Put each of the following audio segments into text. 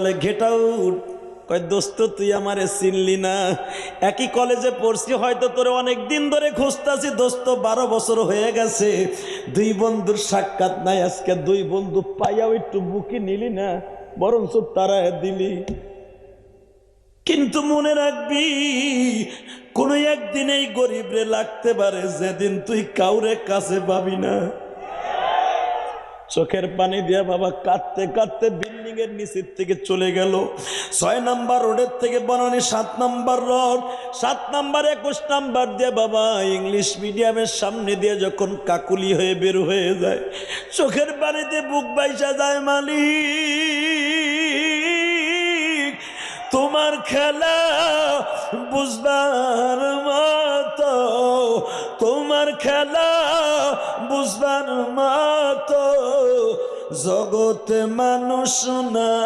বলে দোস্ত, তুই আমারে চিনলি না। একই কলেজে পড়ছি, হয়তো অনেক দিন ধরে খুঁজতাছি। দোস্ত, বারো বছর হয়ে গেছে। দুই বন্ধুর সাক্ষাৎ নাই আজকে। দুই বন্ধু পাইয়াও একটু বুকি নিলি না, বরঞ্চ তারা দিলি। কিন্তু মনে রাখবি, কোনো একদিন এই গরিবরে লাগতে পারে, যেদিন তুই কাউরে কাছে পাবি না। চোখের পানি দিয়া বাবা কাঁদতে কাঁদতে বিল্ডিং এর নিচের থেকে চলে গেল। ছয় নাম্বার রোডের থেকে বনানি সাত নাম্বার রোড সাত নাম্বার, একুশ নাম্বার দিয়ে বাবা ইংলিশ মিডিয়ামের সামনে দিয়ে যখন কাকুলি হয়ে বের হয়ে যায়, চোখের পানিতে বুক বাইসা যায়, মালিক, তোমার খেলা বুঝবার মতো, তোমার খেলা বুঝবার মতো। জগতে মানুষ নাই।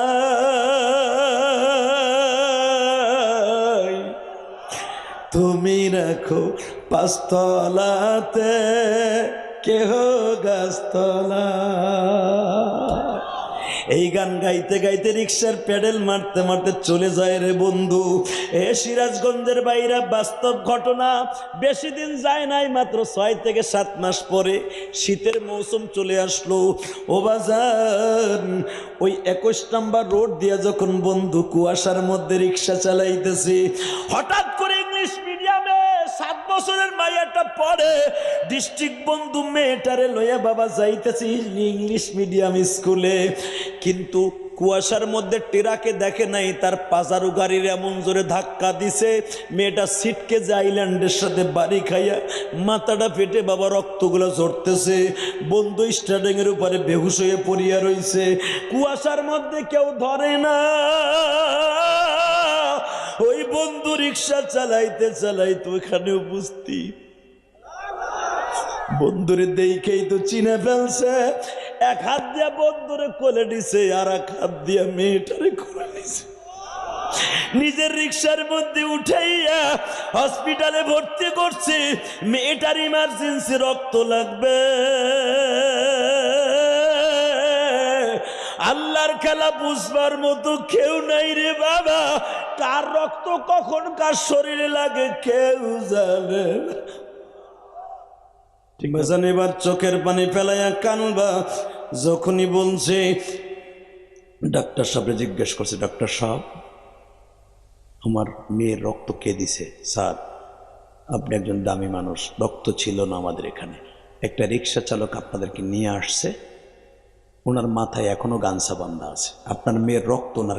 তুমি রাখো পাঁচতলাতে কেহ গাছতলা। এই গান গাইতে গাইতে রিক্সার প্যাডেল মারতে মারতে চলে যায় রে বন্ধু। এ সিরাজগঞ্জের বাইরে বাস্তব ঘটনা। বেশি দিন যায় নাই মাত্র ছয় থেকে সাত মাস পরে। শীতের মৌসুম চলে আসলো। ও বাজার ওই একুশ নাম্বার রোড দিয়ে যখন বন্ধু কুয়াশার মধ্যে রিক্সা চালাইতেছে, হঠাৎ মাইয়াটা পড়ে ডিস্ট্রিক্ট বন্ধু মেয়েটারে লইয়া বাবা যাইতেছি ইংলিশ মিডিয়াম স্কুলে কিন্তু কুয়াশার মধ্যে টেরাকে দেখে নাই, তার পাজারু গাড়ির এমন জোরে ধাক্কা দিছে, মেয়েটা সিটকে যে আইল্যান্ডের সাথে বাড়ি খাইয়া মাথাটা ফেটে বাবা রক্তগুলো ঝরতেছে। বন্ধু স্টার্টিং এর উপরে বেহুশ হয়ে পড়িয়া রইছে। কুয়াশার মধ্যে কেউ ধরে না। ওই বন্ধু রিক্সা চালাইতে চালাইতে ওখানে উপস্থিত। বন্ধুরে দেখেই তো চিনে ফেলছে। এক হাত দিয়া বন্ধুরে কোলে নিছে আর এক হাত দিয়া মেয়েটারে কোলে নিছে নিজের রিক্সার মধ্যে উঠাইয়া হসপিটালে ভর্তি করছে, মেয়েটার ইমার্জেন্সি রক্ত লাগবে। আল্লাহর খেলা বুঝবার মতো কেউ নাই রে বাবা। কার রক্ত কখন কার শরীরে লাগে কেউ জানে ঠিক আছে এবার চোখের পানি ফেলাইয়া কানবা, যখনই বলছে, ডাক্তার সাহেবরে জিজ্ঞেস করছে, ডাক্তার সাহেব, আমার মেয়ের রক্ত কে দিছে? স্যার, আপনি একজন দামি মানুষ, রক্ত ছিল না আমাদের এখানে। একটা রিক্সা চালক আপনাদেরকে নিয়ে আসছে, ওনার মাথায় এখনও গানসা বান্ধা আছে। আপনার মেয়ের রক্ত ওনার